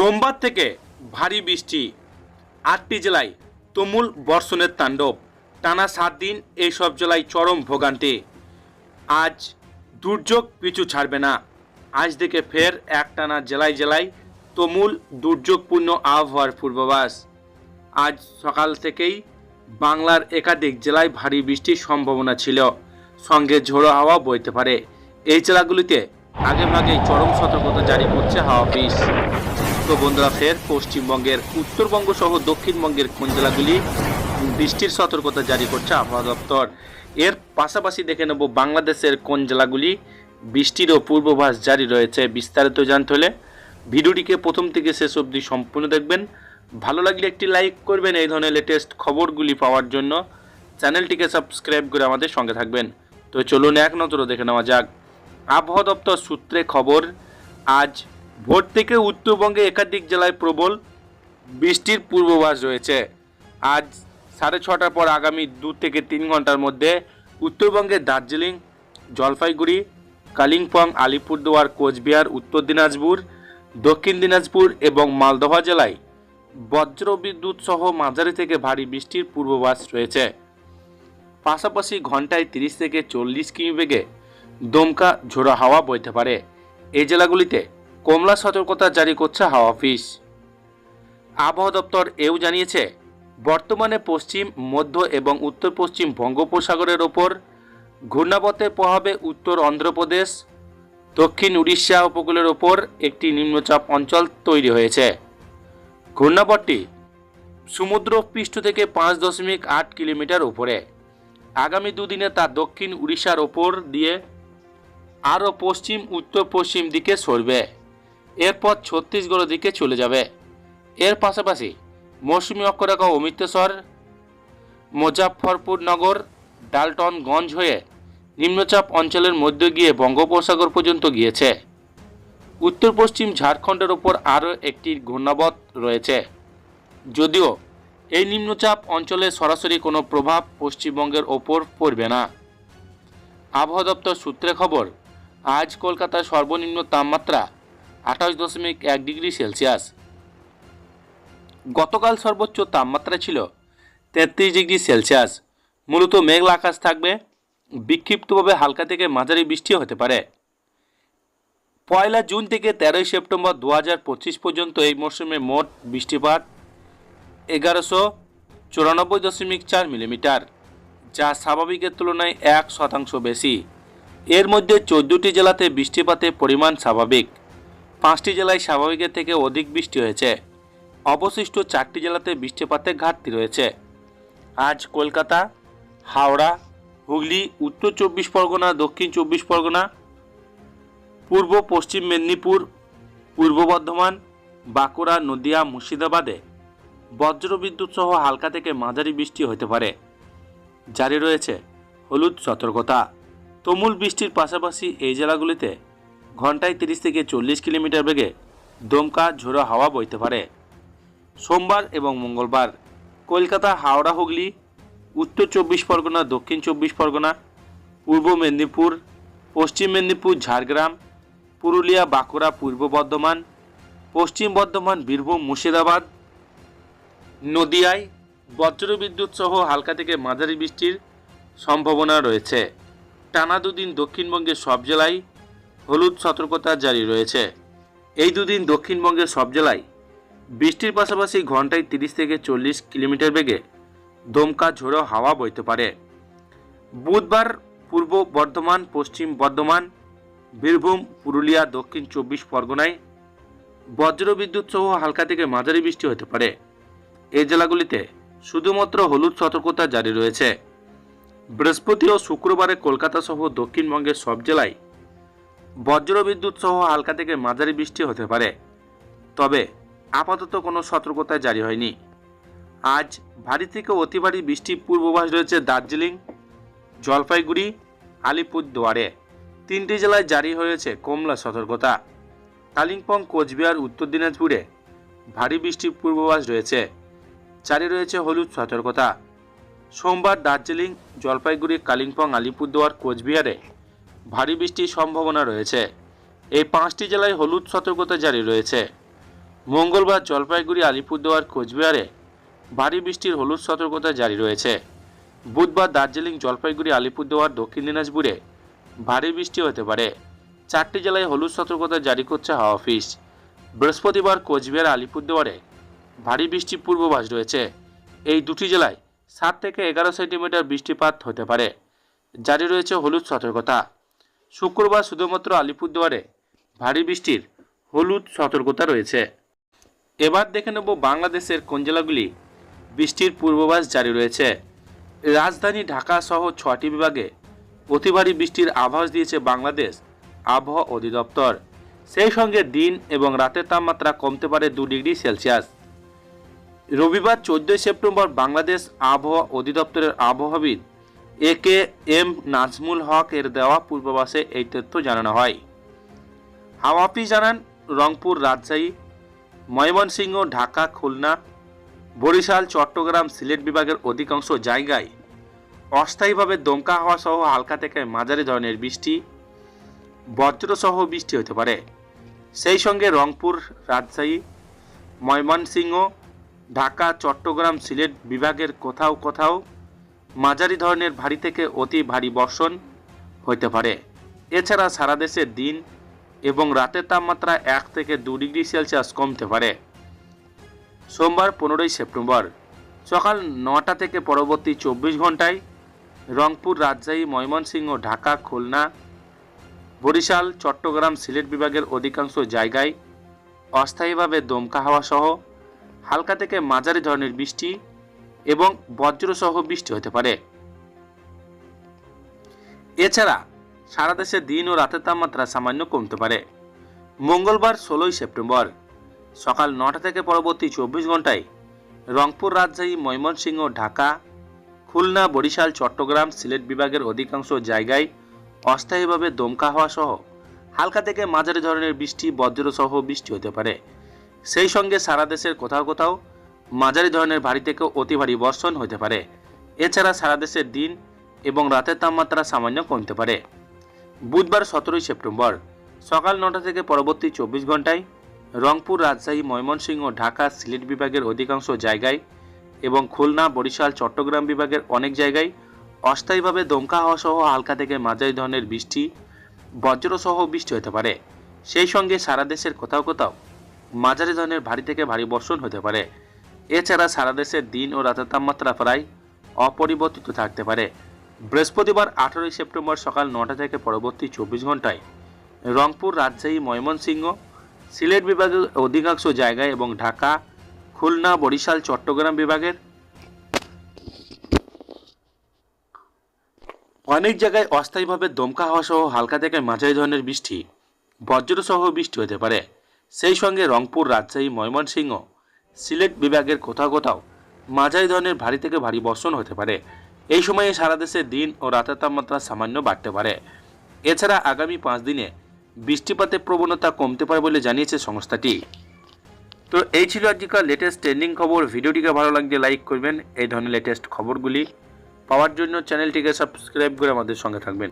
সোমবার থেকে ভারী বৃষ্টি। আটটি জেলায় তুমুল বর্ষণের তাণ্ডব। টানা সাত দিন এই সব জেলায় চরম ভোগান্তি। আজ দুর্যোগ পিছু ছাড়বে না। আজ থেকে ফের একটানা জেলায় জেলায় তুমুল দুর্যোগপূর্ণ আবহাওয়ার পূর্বাভাস। আজ সকাল থেকেই বাংলার একাধিক জেলায় ভারী বৃষ্টির সম্ভাবনা ছিল। সঙ্গে ঝোড়ো হাওয়া বইতে পারে। এই জেলাগুলিতে আগেভাগেই চরম সতর্কতা জারি করছে হাওয়া অফিস তো বন্ধুরা ফের পশ্চিমবঙ্গের উত্তরবঙ্গ সহ দক্ষিণবঙ্গের কোন জেলাগুলি বৃষ্টির সতর্কতা জারি করছে আবহাওয়া দপ্তর? এর পাশাপাশি দেখে নেব বাংলাদেশের কোন জেলাগুলি বৃষ্টিরও পূর্বাভাস জারি রয়েছে বিস্তারিত জানতে হলে ভিডিওটিকে প্রথম থেকে শেষ অবধি সম্পূর্ণ দেখবেন। ভালো লাগলে একটি লাইক করবেন এই ধরনের লেটেস্ট খবরগুলি পাওয়ার জন্য। চ্যানেলটিকে সাবস্ক্রাইব করে আমাদের সঙ্গে থাকবেন। তো চলুন এক নজরে দেখে নেওয়া যাক। আবহাওয়া দপ্তর সূত্রে খবর, আজ ভোর থেকে উত্তরবঙ্গে একাধিক জেলায় প্রবল বৃষ্টির পূর্বাভাস রয়েছে। আজ সাড়ে ছটার পর আগামী দু থেকে তিন ঘণ্টার মধ্যে উত্তরবঙ্গের দার্জিলিং, জলপাইগুড়ি, কালিম্পং, আলিপুরদুয়ার, কোচবিহার, উত্তর দিনাজপুর, দক্ষিণ দিনাজপুর এবং মালদহ জেলায় বজ্র বিদ্যুৎ সহ মাঝারি থেকে ভারী বৃষ্টির পূর্বাভাস রয়েছে। পাশাপাশি ঘন্টায় তিরিশ থেকে চল্লিশ কিমি বেগে দমকা ঝোড়ো হাওয়া বইতে পারে। এই জেলাগুলিতে কমলা সতর্কতা জারি করছে হাওয়া অফিস। আবহাওয়া দপ্তর এও জানিয়েছে, বর্তমানে পশ্চিম, মধ্য এবং উত্তর পশ্চিম বঙ্গোপসাগরের ওপর ঘূর্ণাবতের প্রভাবে উত্তর অন্ধ্রপ্রদেশ, দক্ষিণ উড়িষ্যা উপকূলের ওপর একটি নিম্নচাপ অঞ্চল তৈরি হয়েছে। ঘূর্ণাবতটি সমুদ্র পৃষ্ঠ থেকে পাঁচ দশমিক আট কিলোমিটার উপরে। আগামী দুদিনে তা দক্ষিণ উড়িষ্যার ওপর দিয়ে আরও পশ্চিম, উত্তর পশ্চিম দিকে সরবে। এরপর ছত্তিশগড়ের দিকে চলে যাবে। এর পাশাপাশি মৌসুমী অক্ষরেখা অমৃতসর মুজাফরপুর নগর ডালটনগঞ্জ হয়ে নিম্নচাপ অঞ্চলের মধ্যে গিয়ে বঙ্গোপসাগর পর্যন্ত গিয়েছে। উত্তর পশ্চিম ঝাড়খণ্ডের ওপর আরও একটি ঘূর্ণাবত রয়েছে। যদিও এই নিম্নচাপ অঞ্চলে সরাসরি কোনো প্রভাব পশ্চিমবঙ্গের ওপর পড়বে না। আবহাওয়া দপ্তর সূত্রে খবর, আজ কলকাতার সর্বনিম্ন তাপমাত্রা আঠাশ দশমিক এক ডিগ্রি সেলসিয়াস। গতকাল সর্বোচ্চ তাপমাত্রা ছিল তেত্রিশ ডিগ্রি সেলসিয়াস। মূলত মেঘলা আকাশ থাকবে, বিক্ষিপ্তভাবে হালকা থেকে মাঝারি বৃষ্টি হতে পারে। পয়লা জুন থেকে তেরোই সেপ্টেম্বর দু হাজার পঁচিশ পর্যন্ত এই মরশুমে মোট বৃষ্টিপাত এগারোশো চুরানব্বই দশমিক চার মিলিমিটার, যা স্বাভাবিকের তুলনায় এক শতাংশ বেশি। এর মধ্যে চোদ্দোটি জেলাতে বৃষ্টিপাতের পরিমাণ স্বাভাবিক। পাঁচটি জেলায় স্বাভাবিকের থেকে অধিক বৃষ্টি হয়েছে। অবশিষ্ট চারটি জেলাতে বৃষ্টিপাতের ঘাটতি রয়েছে। আজ কলকাতা, হাওড়া, হুগলি, উত্তর চব্বিশ পরগনা, দক্ষিণ চব্বিশ পরগনা, পূর্ব পশ্চিম মেদিনীপুর, পূর্ব বর্ধমান, বাঁকুড়া, নদিয়া, মুর্শিদাবাদে বজ্রবিদ্যুৎ সহ হালকা থেকে মাঝারি বৃষ্টি হতে পারে। জারি রয়েছে হলুদ সতর্কতা। তুমুল বৃষ্টির পাশাপাশি এই জেলাগুলিতে ঘন্টায় তিরিশ থেকে চল্লিশ কিলোমিটার বেগে দমকা, ঝোড়ো হাওয়া বইতে পারে। সোমবার এবং মঙ্গলবার কলকাতা, হাওড়া, হুগলি, উত্তর চব্বিশ পরগনা, দক্ষিণ চব্বিশ পরগনা, পূর্ব মেদিনীপুর, পশ্চিম মেদিনীপুর, ঝাড়গ্রাম, পুরুলিয়া, বাঁকুড়া, পূর্ব বর্ধমান, পশ্চিম বর্ধমান, বীরভূম, মুর্শিদাবাদ, নদিয়ায় বজ্রবিদ্যুৎ সহ হালকা থেকে মাঝারি বৃষ্টির সম্ভাবনা রয়েছে। টানা দুদিন দক্ষিণবঙ্গের সব জেলায় হলুদ সতর্কতা জারি রয়েছে। এই দুদিন দক্ষিণবঙ্গের সব জেলায় বৃষ্টির পাশাপাশি ঘন্টায় তিরিশ থেকে চল্লিশ কিলোমিটার বেগে দমকা ঝোড়ো হাওয়া বইতে পারে। বুধবার পূর্ব বর্ধমান, পশ্চিম বর্ধমান, বীরভূম, পুরুলিয়া, দক্ষিণ চব্বিশ পরগনায় বজ্রবিদ্যুৎ সহ হালকা থেকে মাঝারি বৃষ্টি হতে পারে। এই জেলাগুলিতে শুধুমাত্র হলুদ সতর্কতা জারি রয়েছে। বৃহস্পতি ও শুক্রবারে কলকাতা সহ দক্ষিণবঙ্গের সব জেলায় বজ্রবিদ্যুৎ সহ হালকা থেকে মাঝারি বৃষ্টি হতে পারে। তবে আপাতত কোনো সতর্কতা জারি হয়নি। আজ ভারী থেকে অতি ভারী বৃষ্টির পূর্বাভাস রয়েছে দার্জিলিং, জলপাইগুড়ি, আলিপুরদুয়ারে। তিনটি জেলায় জারি হয়েছে কমলা সতর্কতা। কালিম্পং, কোচবিহার, উত্তর দিনাজপুরে ভারী বৃষ্টির পূর্বাভাস রয়েছে। জারি রয়েছে হলুদ সতর্কতা। সোমবার দার্জিলিং, জলপাইগুড়ি, কালিম্পং, আলিপুরদুয়ার, কোচবিহারে ভারী বৃষ্টির সম্ভাবনা রয়েছে। এই পাঁচটি জেলায় হলুদ সতর্কতা জারি রয়েছে। মঙ্গলবার জলপাইগুড়ি, আলিপুরদুয়ার, কোচবিহারে ভারী বৃষ্টির হলুদ সতর্কতা জারি রয়েছে। বুধবার দার্জিলিং, জলপাইগুড়ি, আলিপুরদুয়ার, দক্ষিণ দিনাজপুরে ভারী বৃষ্টি হতে পারে। চারটি জেলায় হলুদ সতর্কতা জারি করছে হাওয়া অফিস। বৃহস্পতিবার কোচবিহার, আলিপুরদুয়ারে ভারী বৃষ্টি পূর্বাভাস রয়েছে। এই দুটি জেলায় সাত থেকে এগারো সেন্টিমিটার বৃষ্টিপাত হতে পারে। জারি রয়েছে হলুদ সতর্কতা। শুক্রবার শুধুমাত্র আলিপুরদুয়ারে ভারী বৃষ্টির হলুদ সতর্কতা রয়েছে। এবার দেখে নেব বাংলাদেশের কোন জেলাগুলি বৃষ্টির পূর্বাভাস জারি রয়েছে। রাজধানী ঢাকা সহ ছটি বিভাগে অতি ভারী বৃষ্টির আভাস দিয়েছে বাংলাদেশ আবহাওয়া অধিদপ্তর। সেই সঙ্গে দিন এবং রাতের তাপমাত্রা কমতে পারে দু ডিগ্রি সেলসিয়াস। রবিবার চোদ্দই সেপ্টেম্বর বাংলাদেশ আবহাওয়া অধিদপ্তরের আবহাওয়াবিদ এ কে এম নাজমুল হক এর দেওয়া পূর্বাভাসে এই তথ্য জানানো হয়। হাওয়া অফিস জানান, রংপুর রাজশাহী, ময়মনসিংহ, ঢাকা, খুলনা, বরিশাল, চট্টগ্রাম, সিলেট বিভাগের অধিকাংশ জায়গায় অস্থায়ীভাবে দমকা হাওয়া সহ হালকা থেকে মাঝারি ধরনের বৃষ্টি, বজ্রসহ বৃষ্টি হতে পারে। সেই সঙ্গে রংপুর, রাজশাহী, ময়মনসিংহ, ঢাকা, চট্টগ্রাম, সিলেট বিভাগের কোথাও কোথাও মাঝারি ধরনের ভারী থেকে অতি ভারী বর্ষণ হইতে পারে। এছাড়া সারা দেশে দিন এবং রাতের তাপমাত্রা এক থেকে দু ডিগ্রি সেলসিয়াস কমতে পারে। সোমবার পনেরোই সেপ্টেম্বর সকাল নটা থেকে পরবর্তী চব্বিশ ঘন্টায় রংপুর, রাজশাহী, ময়মনসিংহ, ঢাকা, খুলনা, বরিশাল, চট্টগ্রাম, সিলেট বিভাগের অধিকাংশ জায়গায় অস্থায়ীভাবে দমকা হাওয়া সহ হালকা থেকে মাঝারি ধরনের বৃষ্টি এবং বজ্রসহ বৃষ্টি হতে পারে। এছাড়া সারা দেশে দিন ও রাতের তাপমাত্রা সামান্য কমতে পারে। মঙ্গলবার ষোলোই সেপ্টেম্বর, সকাল নটা থেকে পরবর্তী চব্বিশ ঘন্টায় রংপুর, রাজশাহী, ময়মনসিংহ, ঢাকা, খুলনা, বরিশাল, চট্টগ্রাম, সিলেট বিভাগের অধিকাংশ জায়গায় অস্থায়ীভাবে দমকা হওয়া সহ হালকা থেকে মাঝারি ধরনের বৃষ্টি, বজ্রসহ বৃষ্টি হতে পারে। সেই সঙ্গে সারা দেশের কোথাও কোথাও মাঝারি ধরনের ভারী থেকে অতি ভারী বর্ষণ হতে পারে। এছাড়া সারা দেশের দিন এবং রাতের তাপমাত্রা সামান্য কমতে পারে। বুধবার সতেরোই সেপ্টেম্বর, সকাল নটা থেকে পরবর্তী চব্বিশ ঘন্টায় রংপুর, রাজশাহী, ময়মনসিংহ, ঢাকা, সিলেট বিভাগের অধিকাংশ জায়গায় এবং খুলনা, বরিশাল, চট্টগ্রাম বিভাগের অনেক জায়গায় অস্থায়ীভাবে দমকা হওয়া সহ হালকা থেকে মাঝারি ধরনের বৃষ্টি, বজ্রসহ বৃষ্টি হতে পারে। সেই সঙ্গে সারা দেশের কোথাও কোথাও মাঝারি ধরনের ভারী থেকে ভারী বর্ষণ হতে পারে। এছাড়া সারা দেশের দিন ও রাতের তাপমাত্রা প্রায় অপরিবর্তিত থাকতে পারে। বৃহস্পতিবার আঠারোই সেপ্টেম্বর সকাল নটা থেকে পরবর্তী চব্বিশ ঘন্টায় রংপুর, রাজশাহী, ময়মনসিংহ, সিলেট বিভাগের অধিকাংশ জায়গায় এবং ঢাকা, খুলনা, বরিশাল, চট্টগ্রাম বিভাগের অনেক জায়গায় অস্থায়ীভাবে দমকা হওয়া সহ হালকা থেকে মাঝারি ধরনের বৃষ্টি, বজ্রসহ বৃষ্টি হতে পারে। সেই সঙ্গে রংপুর, রাজশাহী, ময়মনসিংহ সিলেট বিভাগের কোথাও কোথাও মাঝারি ধরনের ভারী থেকে ভারী বর্ষণ হতে পারে। এই সময়ে সারা দেশে দিন ও রাতের তাপমাত্রা সামান্য বাড়তে পারে। এছাড়া আগামী পাঁচ দিনে বৃষ্টিপাতের প্রবণতা কমতে পারে বলে জানিয়েছে সংস্থাটি। তো এই ছিল আজকের লেটেস্ট ট্রেন্ডিং খবর। ভিডিওটিকে ভালো লাগলে লাইক করবেন। এই ধরনের লেটেস্ট খবরগুলি পাওয়ার জন্য চ্যানেলটিকে সাবস্ক্রাইব করে আমাদের সঙ্গে থাকবেন।